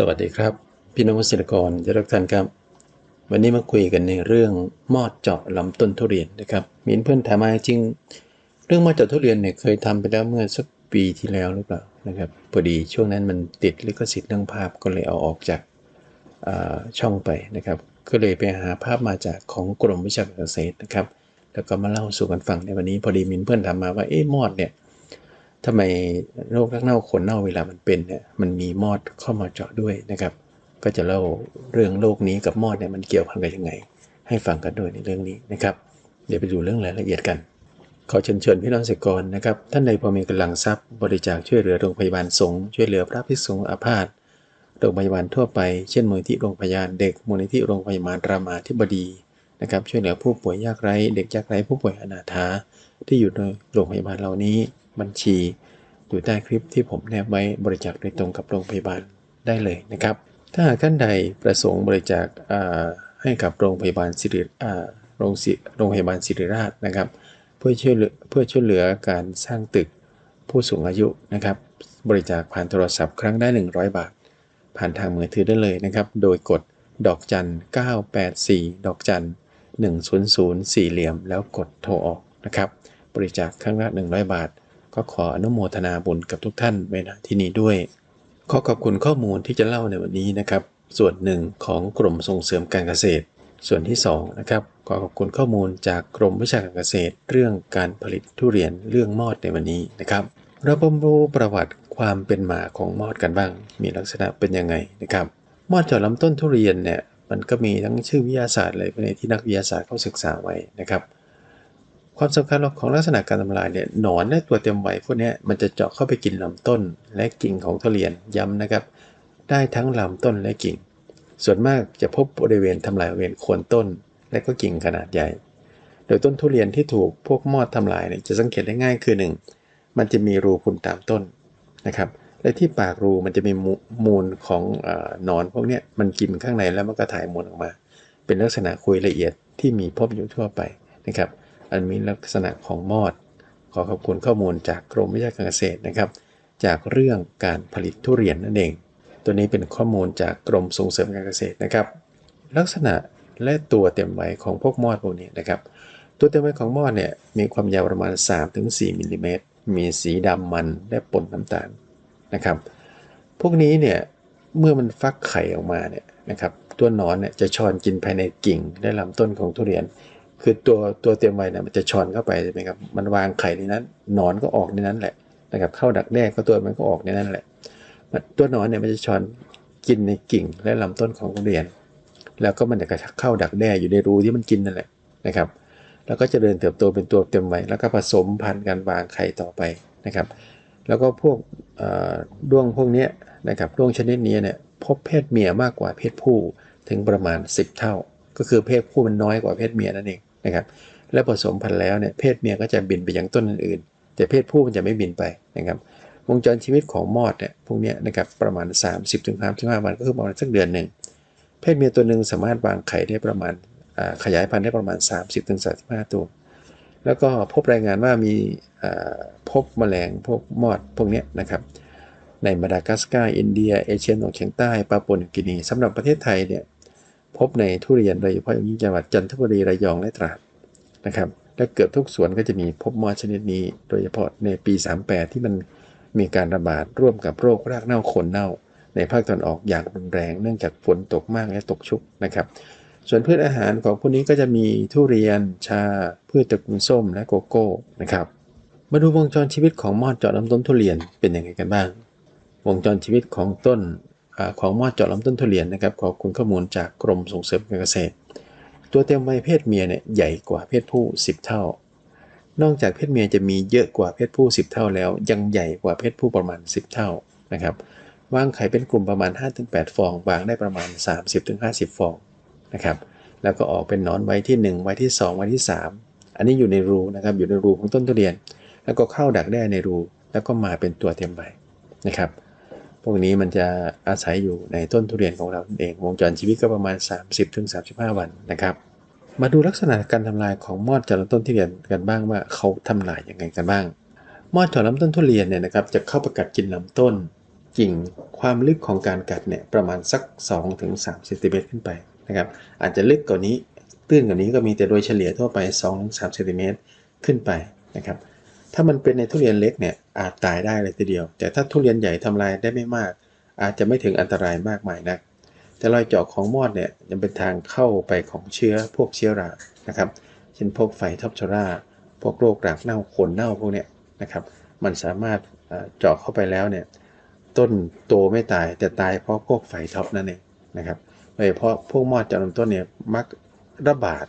สวัสดีครับ พี่น้องเกษตรกรทุกท่านครับ วันนี้มาคุยกันในเรื่องมอดเจาะลำต้นทุเรียนนะครับมีเพื่อนถามมาจริง เรื่องมอดเจาะทุเรียนเนี่ยเคยทำไปแล้วเมื่อสักปีที่แล้วหรือเปล่านะครับพอดีช่วงนั้นมันติดลิขสิทธิ์เรื่องภาพก็เลยเอาออกจากอ่าช่องไปนะครับก็เลยไปหาภาพมาจากของกรมวิชาการเกษตรนะครับ แล้วก็มาเล่าสู่กันฟังในวันนี้พอดีมีเพื่อนถามมาว่าเอ๊ะมอดเนี่ย ทำไมโรครักเน่าขนเน่าเวลามันเป็นเนี่ยมันมีมอดเข้ามาเจาะด้วยนะครับ ก็จะเล่าเรื่องโรคนี้กับมอดเนี่ยมันเกี่ยวพันกันยังไง ให้ฟังกันด้วยในเรื่องนี้นะครับ เดี๋ยวไปดูเรื่องรายละเอียดกันขอเชิญชวนพี่น้องเกษตรกรนะครับ ท่านใดพอมีกำลังทรัพย์บริจาคช่วยเหลือโรงพยาบาลสงฆ์ช่วยเหลือพระภิกษุอาพาธโรงพยาบาลทั่วไป เช่นมูลนิธิโรงพยาบาลเด็กมูลนิธิโรงพยาบาลรามาธิบดีนะครับช่วยเหลือผู้ป่วยยากไร้ เด็กยากไร้ผู้ป่วยอนาถาที่อยู่ในโรงพยาบาลเหล่านี้ บัญชี อยู่ใต้คลิปที่ผมแนบไว้บริจาคโดยตรงกับโรงพยาบาลได้เลยนะครับ ถ้าหากท่านใดประสงค์บริจาคให้กับโรงพยาบาลศิริโรงโรงพยาบาลศิริราชนะครับ เพื่อช่วยเหลือเพื่อช่วยเหลือการสร้างตึกผู้สูงอายุนะครับ บริจาคผ่านโทรศัพท์ครั้งได้ 100 บาท ผ่านทางมือถือได้เลยนะครับ โดยกดดอกจัน 984 ดอกจัน 100 สี่เหลี่ยม แล้วกดโทรออกนะครับ บริจาคครั้งละ 100 บาท ก็ขออนุโมทนาบุญกับทุกท่านไว้ณที่นี้ด้วย ขอขอบคุณข้อมูลที่จะเล่าในวันนี้นะครับ ส่วนหนึ่งของกรมส่งเสริมการเกษตร ส่วนที่2นะครับขอขอบคุณข้อมูลจากกรมวิชาการเกษตร เรื่องการผลิตทุเรียนเรื่องมอดในวันนี้นะครับ เราไปรู้ประวัติความเป็นมาของมอดกันบ้าง มีลักษณะเป็นยังไงนะครับ มอดเจาะลำต้นทุเรียนเนี่ยมันก็มีทั้งชื่อวิทยาศาสตร์เลยในที่นักวิทยาศาสตร์เขาศึกษาไว้นะครับ ความสำคัญของลักษณะการทำลายเนี่ยหนอนและตัวเต็มวัยพวกนี้มันจะเจาะเข้าไปกินลำต้นและกิ่งของทุเรียนย้ำนะครับ ได้ทั้งลำต้นและกิ่ง ส่วนมากจะพบบริเวณทำลายบริเวณโคนต้น และก็กิ่งขนาดใหญ่ โดยต้นทุเรียนที่ถูกพวกมอดทำลายเนี่ยจะสังเกตได้ง่ายคือ 1. มันจะมีรูพุนตามต้นนะครับและที่ปากรูมันจะมีมูลของออหนอนพวกนี้มันกินข้างในแล้วมันก็ถ่ายมูลออกมา เป็นลักษณะคุยละเอียดที่มีพบอยู่ทั่วไปนะครับ อันมีลักษณะของมอด ขอขอบคุณข้อมูลจากกรมวิชาการเกษตรนะครับ จากเรื่องการผลิตทุเรียนนั่นเอง ตัวนี้เป็นข้อมูลจากกรมส่งเสริมการเกษตรนะครับ ลักษณะและตัวเต็มวัยของพวกมอดพวกนี้นะครับ ตัวเต็มวัยของมอดเนี่ยมีความยาวประมาณ 3-4มิลลิเมตรมีสีดำมันและปนน้ำตาลนะครับ พวกนี้เนี่ยเมื่อมันฟักไข่ออกมาเนี่ยนะครับ ตัวหนอนเนี่ยจะชอนกินภายในกิ่งและลำต้นของทุเรียน คือตัวตัวเต็มไวัยเนี่ยมันจะชอนเข้าไปใช่ไหมครับ มันวางไข่ในนั้นหนอนก็ออกในนั้นแหละนะครับ เข้าดักแด้ก็ตัวมันก็ออกในนั้นแหละ ตัวหนอนเนี่ยมันจะชอนกินในกิ่งและลำต้นของทุเรียน แล้วก็มันจะเข้าดักแด้อยู่ในรูที่มันกินนั่นแหละนะครับ แล้วก็จะเจริญเติบโตเป็นตัวเต็มไวัยแล้วก็ผสมพันธุ์กันวางไข่ต่อไปนะครับ แล้วก็พวกด้วงพวกนี้นะครับด้วงชนิดนี้เนี่ยพบเพศเมียมากกว่าเพศผู้ถึงประมาณ 10 เท่า ก็คือเพศผู้มันน้อยกว่าเพศเมียนั่นเอง นะครับ และผสมพันธุ์แล้วเนี่ยเพศเมียก็จะบินไปยังต้นอื่นๆ แต่เพศผู้มันจะไม่บินไปนะครับวงจรชีวิตของมอดเนี่ยพวกนี้นะครับประมาณ 30-35วันก็คือประมาณสักเดือนหนึ่งเพศเมียตัวหนึ่งสามารถวางไข่ได้ประมาณขยายพันธุ์ได้ประมาณ 30-35ตัว แล้วก็พบรายงานว่ามีพบแมลงพวกมอดพวกนี้นะครับในมาดากัสการ์อินเดียเอเชียตะวันออกเฉียงใต้ปาปัวนิวกินีสำหรับประเทศไทยเนี่ย พบในทุเรียนโดยเฉพาะอย่างยิ่งจังหวัดจันทบุรีระยองและตราดนะครับและเกือบทุกสวนก็จะมีพบมอดชนิดนี้ โดยเฉพาะในปี 38 ที่มันมีการระบาดร่วมกับโรครากเน่าขนเน่า ในภาคตะวันออกอย่างรุนแรงเนื่องจากฝนตกมากและตกชุกนะครับ ส่วนพืชอาหารของพวกนี้ก็จะมีทุเรียน ชา พืชตระกูลส้มและโกโก้นะครับมาดูวงจรชีวิตของมอดเจาะลำต้นทุเรียนเป็นยังไงกันบ้าง วงจรชีวิตของต้น ของมอดเจาะลำต้นทุเรียนนะครับขอบคุณข้อมูลจากกรมส่งเสริมการเกษตร ตัวเต็มวัยเพศเมียเนี่ยใหญ่กว่าเพศผู้ 10 เท่า นอกจากเพศเมียจะมีเยอะกว่าเพศผู้ 10 เท่าแล้ว ยังใหญ่กว่าเพศผู้ประมาณ 10 เท่านะครับวางไข่เป็นกลุ่มประมาณ 5-8 ฟองวางได้ประมาณ 30-50 ฟองนะครับแล้วก็ออกเป็นนอนไว้ที่ 1 ไว้ที่ 2 ไว้ที่ 3 อันนี้อยู่ในรูนะครับอยู่ในรูของต้นทุเรียน แล้วก็เข้าดักแด้ในรู แล้วก็มาเป็นตัวเต็มใบนะครับ วกนี้มันจะอาศัยอยู่ในต้นทุเรียนของเราเอง วงจรชีวิตก็ประมาณ 30-35 วันนะครับ มาดูลักษณะการทำลายของมอดเจาะลำต้นทุเรียนกันบ้างว่าเขาทำลายยังไงกันบ้าง มอดเจาะลำต้นทุเรียนเนี่ยนะครับจะเข้าไปกัดกินลำต้นกิ่งความลึกของการกัดเนี่ยประมาณสัก 2-3เซนติเมตรขึ้นไปนะครับอาจจะลึกกว่านี้ตื้นกว่านี้ก็มีแต่โดยเฉลี่ยทั่วไป 2-3เซนติเมตรขึ้นไปนะครับ ถ้ามันเป็นในทุเรียนเล็กเนี่ยอาจตายได้เลยทีเดียว แต่ถ้าทุเรียนใหญ่ทำลายได้ไม่มาก อาจจะไม่ถึงอันตรายมากมายนัก แต่รอยเจาะของมอดเนี่ยยังเป็นทางเข้าไปของเชื้อพวกเชื้อรานะครับเช่นพวกไฟท็อปชราพวกโรครากเน่าขนเน่าพวกเนี้ยนะครับ มันสามารถเจาะเข้าไปแล้วเนี่ยต้นโตไม่ตายแต่ตายเพราะพวกไฟท็อปนั่นเองนะครับโดยเฉพาะพวกมอดจาะลำต้นเนี่ยมักระบาด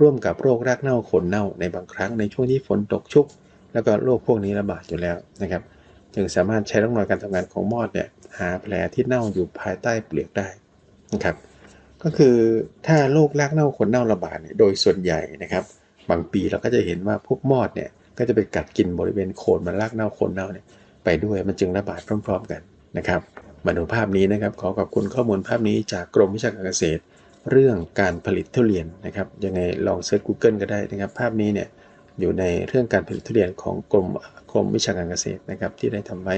ร่วมกับโรครากเน่าขนเน่าในบางครั้งในช่วงที่ฝนตกชุก แล้วก็โรคพวกนี้ระบาดอยู่แล้วนะครับจึงสามารถใช้ร่องรอยการทำงานของมอดเนี่ยหาแผลที่เน่าอยู่ภายใต้เปลือกได้นะครับ ก็คือถ้าโรครากเน่าขนเน่าระบาดเนี่ยโดยส่วนใหญ่นะครับ บางปีเราก็จะเห็นว่าพวกมอดเนี่ยก็จะไปกัดกินบริเวณโคนมันรากเน่าโคนเน่าเนี่ยไปด้วยมันจึงระบาดพร้อม ๆ กันนะครับมาดูภาพนี้นะครับ ขอขอบคุณข้อมูลภาพนี้จากกรมวิชาการเกษตร เรื่องการผลิตทุเรียนนะครับยังไงลองเซิร์ช Google ก็ได้นะครับ ภาพนี้เนี่ย อยู่ในเรื่องการผลิตทุเรียนของกรมกรมวิชาการเกษตรนะครับ ที่ได้ทำไว้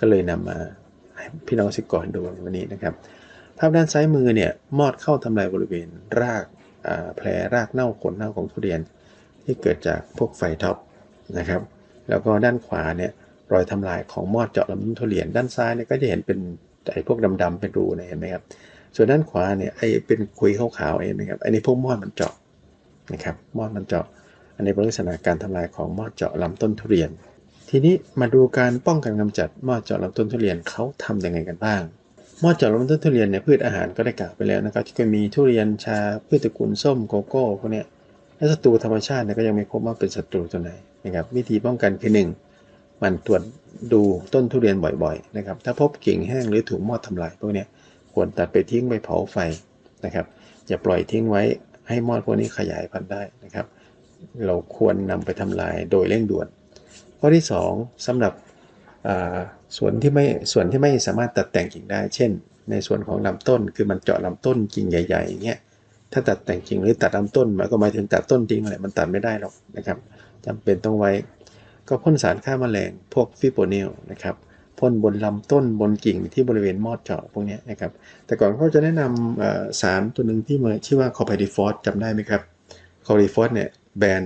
ก็เลยนำมาให้พี่น้องเกษตรกรดูในวันนี้นะครับ ภาพด้านซ้ายมือเนี่ยมอดเข้าทำลายบริเวณรากแผลรากเน่าขนเน่าของทุเรียน ที่เกิดจากพวกไฟท็อปนะครับ แล้วก็ด้านขวาเนี่ยรอยทำลายของมอดเจาะลำต้นทุเรียนด้านซ้ายเนี่ยก็จะเห็นเป็นไอ้พวกดำๆเป็นรูเนี่ยเห็นไหมครับส่วนด้านขวาเนี่ยไอ้เป็นคุยขาวๆเองนะครับอันนี้พวกมอดมันเจาะนะครับมอดมันเจาะ อันนี้เป็นลักษณะการทำลายของมอดเจาะลำต้นทุเรียน ทีนี้มาดูการป้องกันกำจัดมอดเจาะลำต้นทุเรียนเขาทำยังไงกันบ้างมอดเจาะลำต้นทุเรียนเนี่ยพืชอาหารก็ได้กล่าวไปแล้วนะครับที่ก็มีทุเรียนชาพืชตระกูลส้มโกโก้พวกนี้และศัตรูธรรมชาติเนี่ยก็ยังไม่พบว่าเป็นศัตรูตัวไหนนะครับวิธีป้องกันคือหนึ่งมันตรวจดูต้นทุเรียนบ่อยๆนะครับถ้าพบกิ่งแห้งหรือถูกมอดทำลายพวกนี้ควรตัดไปทิ้งไปเผาไฟนะครับอย่าปล่อยทิ้งไว้ให้มอดพวกนี้ขยายพันธุ์ได้นะครับ เราควรนำไปทำลายโดยเร่งด่วน ข้อที่ 2สำหรับส่วนที่ไม่ส่วนที่ไม่สามารถตัดแต่งกิ่งได้ เช่น ในส่วนของลำต้นคือมันเจาะลำต้นกิ่งใหญ่ๆอย่างเงี้ยถ้าตัดแต่งกิ่งหรือตัดลำต้นมันก็หมายถึงตัดต้นทิ้งอะไรมันตัดไม่ได้หรอกนะครับจำเป็นต้องไว้ ก็พ่นสารฆ่าแมลงพวกฟิโปนิลนะครับพ่นบนลำต้นบนกิ่งที่บริเวณมอดเจาะพวกนี้นะครับแต่ก่อนเขาจะแนะนำสารตัวหนึ่งที่มาชื่อว่าคอร์ไพดิฟอสจำได้ไหมครับคอร์ไพดิฟอสเนี่ย แบน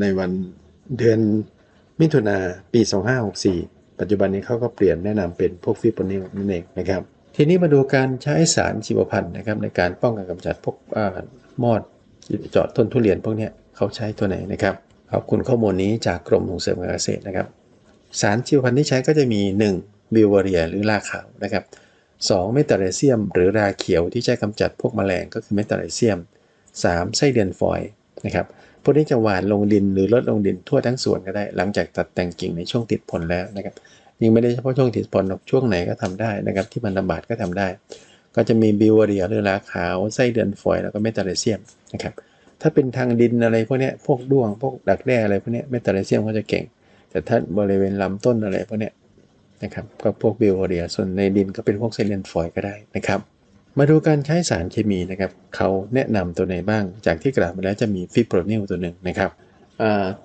ในวันเดือนมิถุนาปี 2564 ปัจจุบันนี้เขาก็เปลี่ยนแนะนำเป็นพวกฟิโปนิลนั่นเองนะครับ ทีนี้มาดูการใช้สารชีวพันธุ์นะครับในการป้องกันกำจัดพวกมอดเจาะต้นทุเรียนพวกนี้เขาใช้ตัวไหนนะครับขอบคุณข้อมูลนี้จากกรมส่งเสริมการเกษตรนะครับ สารชีวพันธุ์ที่ใช้ก็จะมี 1. บิวเวเรียหรือราขาวนะครับ 2. เมตาเลเซียม หรือราเขียวที่ใช้กำจัดพวกแมลงก็คือเมตาเลเซียม 3. ไส้เดือนฟอย นะครับพวกนี้จะหวานลงดินหรือลดลงดินทั่วทั้งสวนก็ได้ หลังจากตัดแต่งกิ่งในช่วงติดผลแล้วนะครับยิ่งไม่ได้เฉพาะช่วงติดผลช่วงไหนก็ทำได้นะครับ ที่มันระบาดก็ทำได้ ก็จะมีบิวเวเรียหรือราขาวไส้เดือนฟอยแล้วก็เมตาเลเซียมนะครับถ้าเป็นทางดินอะไรพวกนี้พวกด้วงพวกดักแด้อะไรพวกนี้เมตาเลเซียมเขาจะเก่ง แต่ถ้าบริเวณลำต้นอะไรพวกนี้นะครับก็พวกบิวเรียส่วนในดินก็เป็นพวกไสเซเลนฟอยก็ได้นะครับ มาดูการใช้สารเคมีนะครับเขาแนะนำตัวไหนบ้าง จากที่กล่าวมาแล้วจะมีฟิโปรนิลตัวหนึ่งนะครับ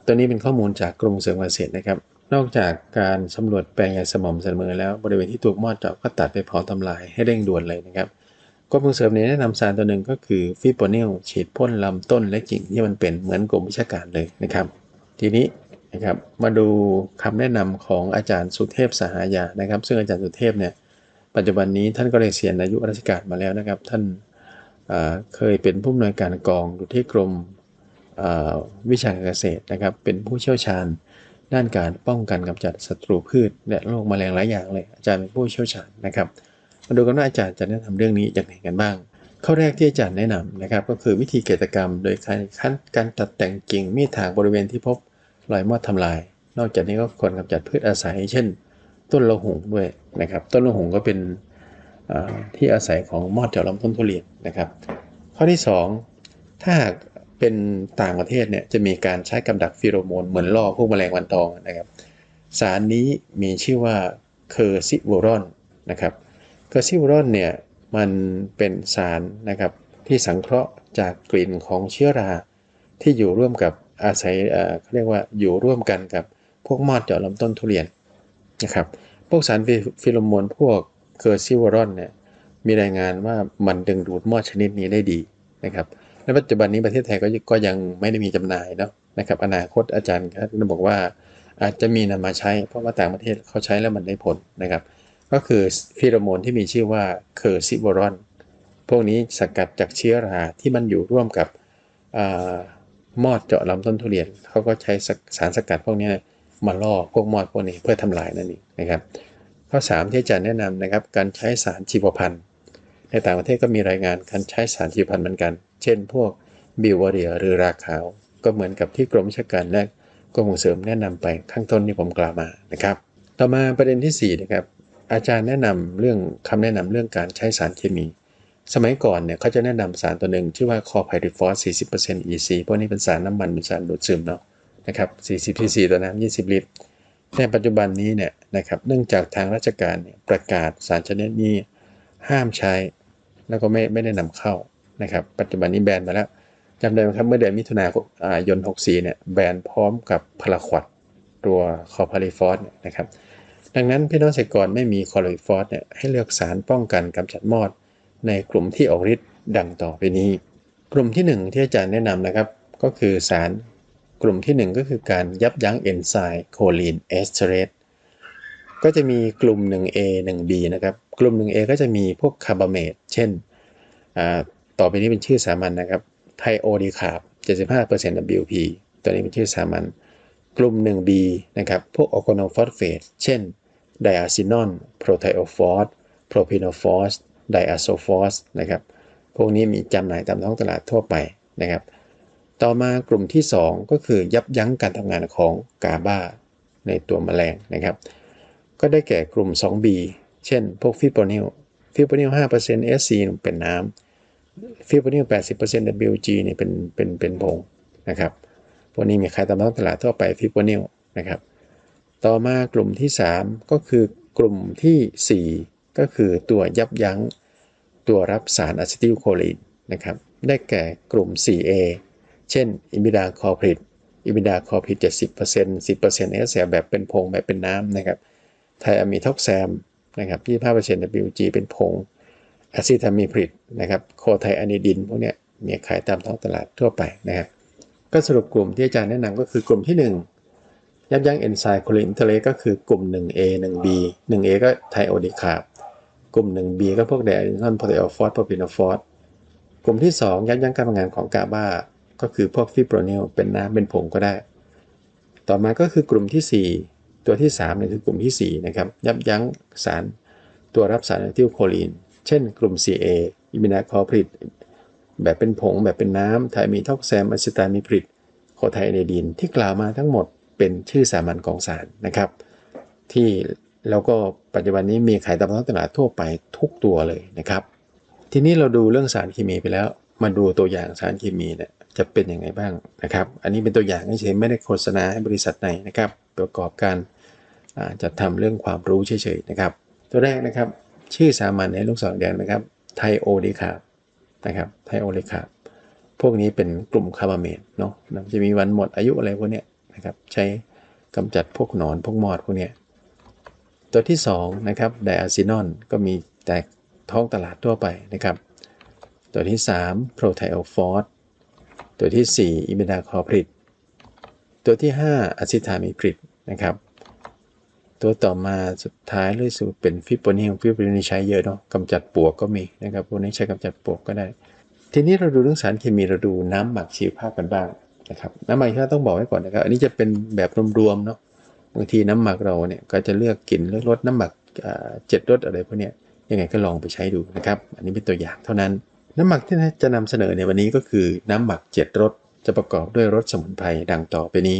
ตัวนี้เป็นข้อมูลจากกรมเสริมเกษตรนะครับ นอกจากการสำรวจแปลงยาสม่ำเสมอแล้วบริเวณที่ถูกมอดเจาะก็ตัดไปเผาทำลายให้เร่งด่วนเลยนะครับกรมเสริมเนี่ยแนะนำสารตัวหนึ่งก็คือฟิโปนิลฉีดพ่นลำต้นและกิ่งที่มันเป็นเหมือนกรมวิชาการเลยนะครับ ทีนี้นะครับมาดูคำแนะนำของอาจารย์สุเทพสหายานะครับ ซึ่งอาจารย์สุเทพเนี่ย ปัจจุบันนี้ท่านก็ได้เสียอายุราชการมาแล้วนะครับ ท่านเคยเป็นผู้อำนวยการกองอยู่ที่กรมวิชาการเกษตรนะครับ เป็นผู้เชี่ยวชาญด้านการป้องกันกำจัดศัตรูพืชและโรคแมลงหลายอย่างเลยอาจารย์เป็นผู้เชี่ยวชาญนะครับมาดูกันว่าอาจารย์จะแนะนำเรื่องนี้อย่างไรกันบ้างข้อแรกที่อาจารย์แนะนำนะครับ ก็คือวิธีเกษตรกรรม โดยการขั้นการตัดแต่งกิ่งมีดถางบริเวณที่พบรอยมอดทำลาย นอกจากนี้ก็ควรกำจัดพืชอาศัย เช่น ต้นละหงด้วยนะครับ ต้นละหงก็เป็นที่อาศัยของมอดเจาะลำต้นทุเรียนนะครับ ข้อที่ 2 ถ้าเป็นต่างประเทศเนี่ยจะมีการใช้กำดักฟิโรโมนเหมือนล่อพวกแมลงวันตอมนะครับ สารนี้มีชื่อว่าเคอร์ซิวรอนนะครับกระซิวรอนเนี่ยมันเป็นสารนะครับที่สังเคราะห์จากกลิ่นของเชื้อราที่อยู่ร่วมกับอาศัยเขาเรียกว่าอยู่ร่วมกันกับพวกมอดเจาะลำต้นทุเรียน นะครับพวกสารฟิโลโมนพวกเคอร์ซิวรอนเนี่ยมีรายงานว่ามันดึงดูดมอดชนิดนี้ได้ดีนะครับในปัจจุบันนี้ประเทศไทยก็ก็ยังไม่ได้มีจำหน่ายเนาะนะครับอนาคตอาจารย์ก็บอกว่าอาจจะมีนำมาใช้ เพราะว่าต่างประเทศเขาใช้แล้วมันได้ผลนะครับ ก็คือฟีโรโมนที่มีชื่อว่าเคอร์ซิวรอนพวกนี้สกัดจากเชื้อราที่มันอยู่ร่วมกับมอดเจาะลำต้นทุเรียนเขาก็ใช้สารสกัดพวกนี้ มาล่อพวกมอดพวกนี้เพื่อทำลายนั่นเองนะครับ ข้อ 3 ที่อาจารย์แนะนำนะครับการใช้สารชีวพันธุ์ในต่างประเทศก็มีรายงานการใช้สารชีวพันธุ์เหมือนกัน เช่น พวกบิวเรียหรือราขาว ก็เหมือนกับที่กรมวิชาการและกรมส่งเสริมแนะนำไปข้างต้นที่ผมกล่าวมานะครับ ต่อมาประเด็นที่4นะครับอาจารย์แนะนำเรื่องคำแนะนำเรื่องการใช้สารเคมี สมัยก่อนเนี่ยเขาจะแนะนำสารตัวหนึ่งชื่อว่าคอไพริฟอส40% EC เพราะนี่เป็นสารน้ำมันเป็นสารดูดซึมเนาะ นะครับ40 cc ต่อน้ำ20 ลิตร ในปัจจุบันนี้เนี่ยนะครับเนื่องจากทางราชการประกาศสารชนิดนี้ห้ามใช้ แล้วก็ไม่ไม่ได้นำเข้านะครับ ปัจจุบันนี้แบนมาแล้วจำได้ไหมครับเมื่อเดือนมิถุนายน 64 เนี่ยแบนพร้อมกับพาราควดตัวคอพาริฟอสนะครับ ดังนั้นพี่น้องเกษตรกรไม่มีคอพาริฟอสเนี่ยให้เลือกสารป้องกันกำจัดมอด ในกลุ่มที่ออกฤทธิ์ดังต่อไปนี้ กลุ่มที่ 1 ที่อาจารย์แนะนำนะครับ ก็คือสาร กลุ่มที่ 1 ก็คือการยับยั้งเอนไซม์โคลีนเอสเทเรสก็จะมีกลุ่ม 1A 1B นะครับ กลุ่ม 1A ก็จะมีพวกคาร์บาเมตเช่น ต่อไปนี้เป็นชื่อสามัญนนะครับไทโอดีคาร์บ75% WP ตัวนี้เป็นชื่อสามัญ กลุ่ม 1B นะครับ พวกออร์แกโนฟอสเฟต เช่น ไดอะซินอน โปรไทโอฟอส โปรพิโนฟอส ไดอะโซฟอส นะครับ พวกนี้มีจำหน่ายตามท้องตลาดทั่วไปนะครับ ต่อมากลุ่มที่ 2 ก็คือยับยั้งการทำงานของกาบาในตัวแมลงนะครับ ก็ได้แก่กลุ่ม 2B เช่น พวกฟิโปนิลฟิโปนิล5% SC เป็นน้ำฟิโปนิล80% WG เนี่ยเป็นเป็นเป็นผงนะครับพวกนี้มีขายตามท้องตลาดทั่วไปฟิโปนิลนะครับ ต่อมากลุ่มที่ 3 ก็คือกลุ่มที่ 4 ก็คือตัวยับยั้งตัวรับสารอะซิติลโคลีนนะครับ ได้แก่กลุ่ม 4A เช่นอิมิดาคอพริดอิมิดาคอพริดเจ็ดสิบเปอร์เซ็นต์สิบเปอร์เซ็นต์เอสเแบบเป็นผงแบบเป็นน้ำนะครับไทอะมีท็อกแซมนะครับยี่ห้าเปอร์เซ็นต์ WG เป็นผงอะซิทามีพริดนะครับโคไทอะนิดินพวกเนี้ยมีขายตามท้องตลาดทั่วไปนะครับก็สรุปกลุ่มที่อาจารย์แนะนำก็คือกลุ่มที่ 1 ยับยั้งเอนไซม์โคลินเทเลก็คือกลุ่ม 1A 1B 1A ก็ไทโอดีคาร์บกลุ่ม 1B ก็พวกไดอะซินอนโพลิโอฟอสโพรพิโนฟอสกลุ่มที่ 2 ยับยั้งการทำงานของกาบา ก็คือพวกฟิโปรนลเป็นน้ำเป็นผงก็ได้ ต่อมาก็คือกลุ่มที่ 4 ตัวที่3เนี่ยคือกลุ่มที่ 4 นะครับ ยับยั้งสารตัวรับสารอะทิลโคลีน เช่นกลุ่ม 4A อิมินาคอพริดแบบเป็นผงแบบเป็นน้ำไทมีท็อกแซมอะซิตามิพริดโคไทเนดินที่กล่าวมาทั้งหมดเป็นชื่อสามัญของสารนะครับ ที่แล้วก็ปัจจุบันนี้มีขายตามท้องตลาดทั่วไปทุกตัวเลยนะครับ ทีนี้เราดูเรื่องสารเคมีไปแล้ว มาดูตัวอย่างสารเคมีเนี่ย จะเป็นยังไงบ้างนะครับ อันนี้เป็นตัวอย่างเฉยๆไม่ได้โฆษณาให้บริษัทไหนนะครับ ประกอบการจัดทำเรื่องความรู้เฉยๆนะครับ ตัวแรกนะครับ ชื่อสามัญในลูกศรแดงนะครับไทโอเดคาบนะครับไทโอเดคาบพวกนี้เป็นกลุ่มคาร์บาเมตเนาะจะมีวันหมดอายุอะไรพวกนี้นะครับใช้กำจัดพวกหนอนพวกมอดพวกนี้ตัวที่2นะครับไดอะซินอนก็มีแตกท้องตลาดทั่วไปนะครับ ตัวที่3โปรไทโอฟอส ตัวที่ 4 อิมิดาคอพริดตัวที่ 5อะซิทามิพริดนะครับ ตัวต่อมาสุดท้ายเลยสุดเป็นฟิปโปนิลฟิปโปนิใช้เยอะเนาะกำจัดปวกก็มีนะครับพวกนี้ใช้กำจัดปวกก็ได้ ทีนี้เราดูเรื่องสารเคมีเราดูน้ำหมักชีวภาพกันบ้างนะครับน้ำหมักชีวภาพต้องบอกไว้ก่อนนะครับ อันนี้จะเป็นแบบรวมๆเนาะบางทีน้ำหมักเราเนี่ยก็จะเลือกกลิ่นเลือกรสน้ำหมักเจ็ดรสอะไรพวกนี้ยังไงก็ลองไปใช้ดูนะครับ อันนี้เป็นตัวอย่างเท่านั้น น้ำหมักที่จะนำเสนอในวันนี้ก็คือน้ำหมักเจ็ดรสจะประกอบด้วยรสสมุนไพรดังต่อไปนี้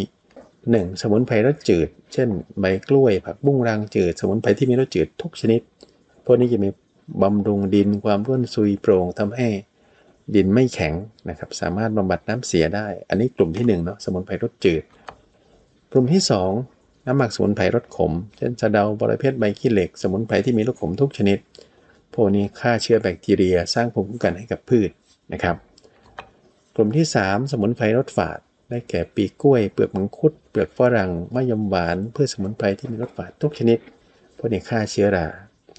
1. สมุนไพรรสจืด เช่น ใบกล้วย ผักบุ้งรางจืด สมุนไพรที่มีรสจืดทุกชนิด พวกนี้จะมีบำรุงดินความร่วนซุยโปร่งทำให้ดินไม่แข็งนะครับ สามารถบำบัดน้ำเสียได้ อันนี้กลุ่มที่1เนาะสมุนไพรรสจืด กลุ่มที่ 2 น้ำหมักสมุนไพรรสขม เช่นสะเดาบริเพศใบขี้เหล็ก สมุนไพรที่มีรสขมทุกชนิด พวกนี้ฆ่าเชื้อแบคทีเรีย สร้างภูมิคุ้มกันให้กับพืชนะครับ กลุ่มที่ 3 สมุนไพรรสฝาด ได้แก่ปีกล้วย เปลือกมังคุด เปลือกฝรั่งมะยมหวานพื่อสมุนไพรที่มีรสฝาดทุกชนิด พวกนี้ฆ่าเชื้อรา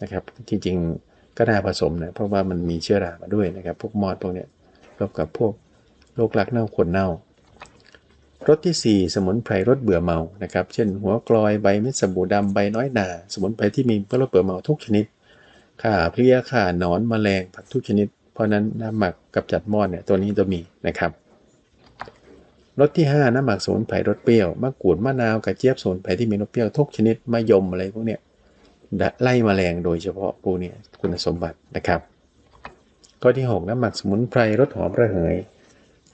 นะครับ จริงๆก็น่าผสมนะเพราะว่ามันมีเชื้อรามาด้วยนะครับ พวกมอดพวกเนี้ยรบกับพวกโรครักเน่าขนเน่ารสที่ 4 สมุนไพรรสเบื่อเมานะครับ เช่น หัวกลอยใบเม็ดสบู่ดำใบน้อยนา สมุนไพรที่มีรสเบื่อเมาทุกชนิด ข่าเพลี้ยข่านอนแมลงผักทุกชนิด เพราะนั้นน้ำหมักกับจัดมอดเนี่ยตัวนี้จะมีนะครับรสที่ 5 น้ำหมักสมุนไพรรสเปรี้ยวมะกรูดมะนาวกระเจี๊ยบสมุนไพรที่มีรสเปรี้ยวทุกชนิดมะยมอะไรพวกเนี้ยไล่มแมลงโดยเฉพาะพวกนี้คุณสมบัตินะครับข้อที่ 6 น้ำหมักสมุนไพรรสหอมระเหย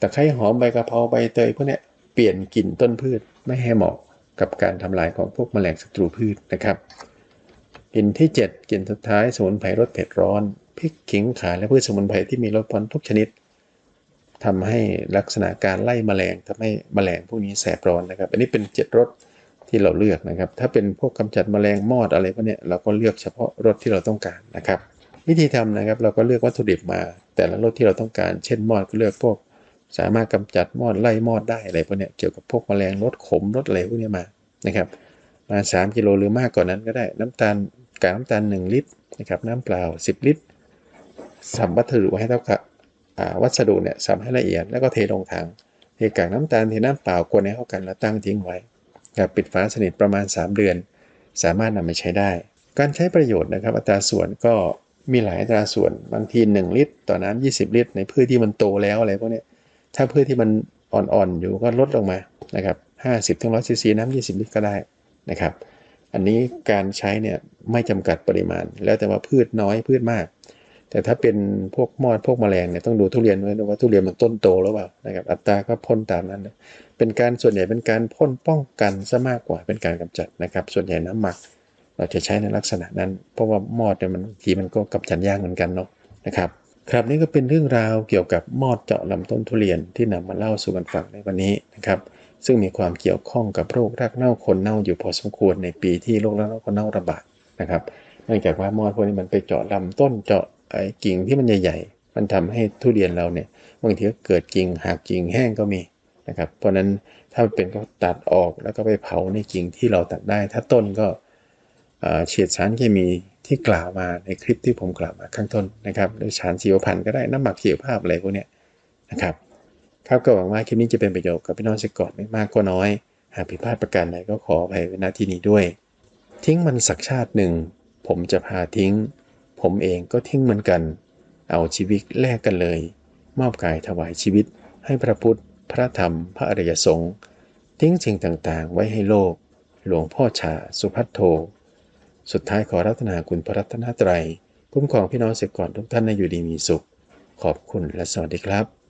ตะไคร้หอมใบกะเพราใบเตยพวกเนี้ยเปลี่ยนกลิ่นต้นพืชไม่ให้เหมาะกับการทำลายของพวกแมลงศัตรูพืชนะครับ กลิ่นที่ 7กลิ่นสุดท้ายสมุนไพรรสเผ็ดร้อนพริกขิงข่าและพืชสมุนไพรที่มีรสพอนทุกชนิดทำให้ลักษณะการไล่มแมลงทำให้มแมลงพวกนี้แสบร้อนนะครับ อันนี้เป็น7รสที่เราเลือกนะครับ ถ้าเป็นพวกกำจัดมแมลงมอดอะไรพวกนี้เราก็เลือกเฉพาะรสที่เราต้องการนะครับ วิธีทำนะครับเราก็เลือกวัตถุดิบมา แต่ละรสที่เราต้องการ เช่นมอดก็เลือกพวก สามารถกำจัดมอดไล่มอดได้อะไรพวกนี้เกี่ยวกับพวกแมลงรสขมรสอะไรพวกนี้มานะครับ มา 3 กิโลหรือมากกว่านั้นก็ได้น้ำตาลกากน้ำตาล 1 ลิตรนะครับน้ำเปล่า 10 ลิตรสัมวัตถุให้เท่ากับวัสดุเนี่ยสับให้ละเอียดแล้วก็เทลงถังเทกากน้ำตาลเทน้ำเปล่ากวนให้เข้ากันแล้วตั้งทิ้งไว้กับปิดฝาสนิทประมาณ 3 เดือน สามารถนำไปใช้ได้ การใช้ประโยชน์นะครับอัตราส่วนก็มีหลายอัตราส่วนบางที 1 ลิตร ต่อน้ำ20 ลิตร ในพืชที่มันโตแล้วอะไรพวกนี้ถ้าพืชที่มันอ่อนๆอยู่ก็ลดลงมานะครับ50ถึง100ซีซีน้ำ20 ลิตรก็ได้ นะครับ อันนี้การใช้เนี่ยไม่จำกัดปริมาณ แล้วแต่ว่าพืชน้อยพืชมาก แต่ถ้าเป็นพวกมอดพวกแมลงเนี่ยต้องดูทุเรียนไว้ว่าทุเรียนมันต้นโตหรือเปล่านะครับ อัตราก็พ่นตามนั้น เป็นการส่วนใหญ่เป็นการพ่นป้องกันซะมากกว่าเป็นการกำจัดนะครับ ส่วนใหญ่น้ำหมักเราจะใช้ในลักษณะนั้น เพราะว่ามอดเนี่ยมันทีมันก็กำจัดยากเหมือนกันเนาะนะครับครับนี่ก็เป็นเรื่องราวเกี่ยวกับมอดเจาะลำต้นทุเรียนที่นำมาเล่าสู่กันฟังในวันนี้นะครับ ซึ่งมีความเกี่ยวข้องกับโรครากเน่าคนเน่าอยู่พอสมควรในปีที่โรครากเน่าคนเน่าระบาดนะครับเนื่องจากว่ามอดพวกนี้มันไปเจาะลำต้นเจาะไอ้กิ่งที่มันใหญ่ๆ มันทำให้ทุเรียนเราเนี่ยบางทีก็เกิดกิ่งหักกิ่งแห้งก็มีนะครับ เพราะนั้นถ้าเป็นก็ตัดออกแล้วก็ไปเผาในกิ่งที่เราตัดได้ ถ้าต้นก็เฉียดสารเคมีที่กล่าวมาในคลิปที่ผมกล่าวมาข้างต้นนะครับหรือสารชีวพันธุ์ก็ได้น้ำหมักชีวภาพอะไรพวกนี้นะครับ ครับก็หวังว่าคลิปนี้จะเป็นประโยชน์กับพี่น้องเกษตรกรไม่มากก็น้อย หากผิดพลาดประการใดก็ขออภัยไว้ณที่นี้ด้วย ทิ้งมันสักชาติหนึ่ง ผมจะพาทิ้ง ผมเองก็ทิ้งเหมือนกัน เอาชีวิตแลกกันเลย มอบกายถวายชีวิต ให้พระพุทธ พระธรรม พระอริยสงฆ์ทิ้งสิ่งต่างๆ ไว้ให้โลก หลวงพ่อชา สุพัทโท สุดท้ายขอรัตนาคุณพระรัตนตรัย คุ้มครองพี่น้องเสียก่อนทุกท่านในอยู่ดีมีสุข ขอบคุณและสวัสดีครับ